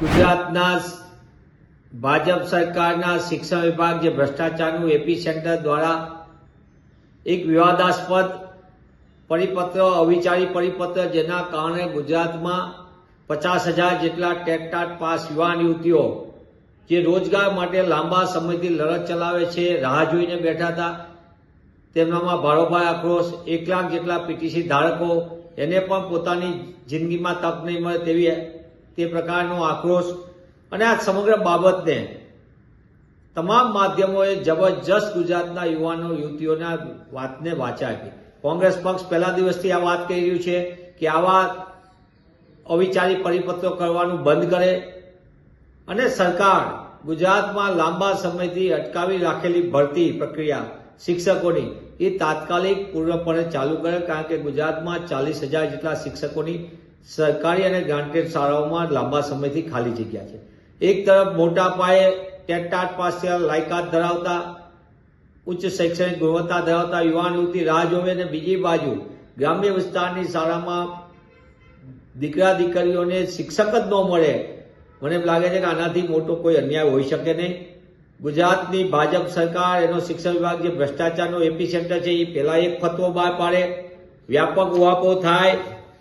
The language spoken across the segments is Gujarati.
ગુજરાતના ભાજપ સરકારના શિક્ષણ વિભાગ જે ભ્રષ્ટાચારનું એપી સેન્ટર દ્વારા એક વિવાદાસ્પદ પરિપત્ર, અવિચારી પરિપત્ર, જેના કારણે ગુજરાતમાં પચાસ હજાર જેટલા ટેકટાટ પાસ યુવાન યુવતીઓ જે રોજગાર માટે લાંબા સમયથી લડત ચલાવે છે, રાહ જોઈને બેઠા હતા. તેમનામાં ભારોભાર આક્રોશ, એક લાખ જેટલા પીટીસી ધારકો, એને પણ પોતાની જિંદગીમાં તક નહીં મળે તેવી તે પ્રકારનો આક્રોશ અને આ સમગ્ર બાબતને તમામ માધ્યમોએ જબરજસ્ત ગુજરાતના યુવાનો, યુવતીઓના વાતને વાચા આપી કોંગ્રેસ પક્ષ પહેલા દિવસથી આ વાત કહી રહ્યું છે કે આવા અવિચારી પરિપત્રો કરવાનું બંધ કરે અને સરકાર ગુજરાતમાં લાંબા સમયથી અટકાવી રાખેલી ભરતી પ્રક્રિયા શિક્ષકોની એ તાત્કાલિક પૂર્ણપણે ચાલુ કરે, કારણ કે ગુજરાતમાં ચાલીસ હજાર જેટલા શિક્ષકોની સરકારી અને ગ્રાન્ટેડ શાળાઓમાં લાંબા સમયથી ખાલી જગ્યા છે. એક તરફ મોટા પાયે ટેટાટ પાસે લાયકાત ધરાવતા, ઉચ્ચ શૈક્ષણિક ગુણવત્તા ધરાવતા યુવાન, યુવતી, રાહ જોવે અને બીજી બાજુ ગ્રામ્ય વિસ્તારની શાળામાં દીકરા, દીકરીઓને શિક્ષક જ ન મળે. મને એમ લાગે છે કે આનાથી મોટો કોઈ અન્યાય હોઈ શકે નહીં. ગુજરાતની ભાજપ સરકાર, એનો શિક્ષણ વિભાગ જે ભ્રષ્ટાચારનો એપી સેન્ટર છે, એ પહેલા એક ફતવો બહાર પાડે. વ્યાપક ઉહાપો થાય.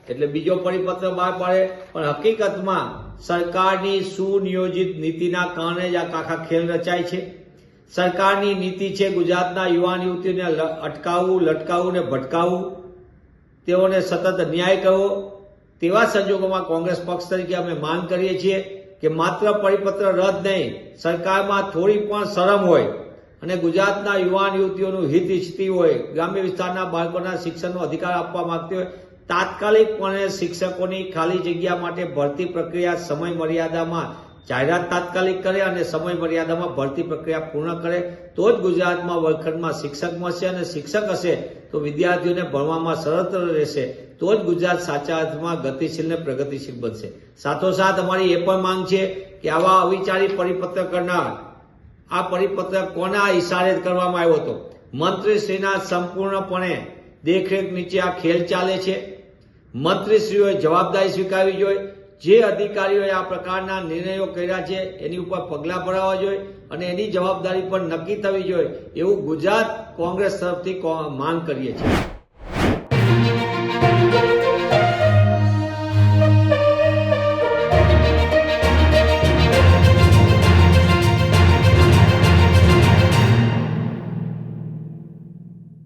એટલે બીજો પરિપત્ર બહાર પાડે. પણ હકીકતમાં સરકારની સુનિયોજિત નીતિના કારણે જ આ કાખા ખેલ રચાય છે. સરકારની નીતિ છે ગુજરાતના યુવાન યુવતીઓને અટકાવવું, લટકાવવું ને ભટકાવવું. તેઓને સતત ન્યાય કરવો. તેવા સંજોગોમાં કોંગ્રેસ પક્ષ તરીકે અમે માંગ કરીએ છીએ કે માત્ર પરિપત્ર રદ નહીં, સરકારમાં થોડી પણ શરમ હોય અને ગુજરાતના યુવાન યુવતીઓનું હિત ઈચ્છતી હોય, ગ્રામ્ય વિસ્તારના બાળકોના શિક્ષણનો અધિકાર આપવા માંગતી હોય તાત્કાલિકપણે શિક્ષકોની ખાલી જગ્યા માટે ભરતી પ્રક્રિયા સમય મર્યાદામાં જાહેરાત તાત્કાલિક કરે અને સમય મર્યાદામાં ભરતી પ્રક્રિયા પૂર્ણ કરે, તો જ ગુજરાતમાં વર્ગખંડમાં શિક્ષક મળશે અને શિક્ષક હશે તો વિદ્યાર્થીઓને ભણવામાં સરળ રહેશે, તો જ ગુજરાત સાચા અર્થમાં ગતિશીલ ને પ્રગતિશીલ બનશે. સાથોસાથ અમારી એ પણ માંગ છે કે આવા અવિચારી પરિપત્ર કરનાર, આ પરિપત્ર કોના ઇશારે કરવામાં આવ્યો હતો? મંત્રીશ્રીના સંપૂર્ણપણે દેખરેખ નીચે આ ખેલ ચાલે છે. મંત્રીશ્રીઓએ જવાબદારી સ્વીકારવી જોઈએ. જે અધિકારીઓએ આ પ્રકારના નિર્ણયો કર્યા છે, એની ઉપર પગલાં ભરાવવા જોઈએ અને એની જવાબદારી પણ નક્કી થવી જોઈએ એવું ગુજરાત કોંગ્રેસ તરફથી માંગ કરીએ છીએ.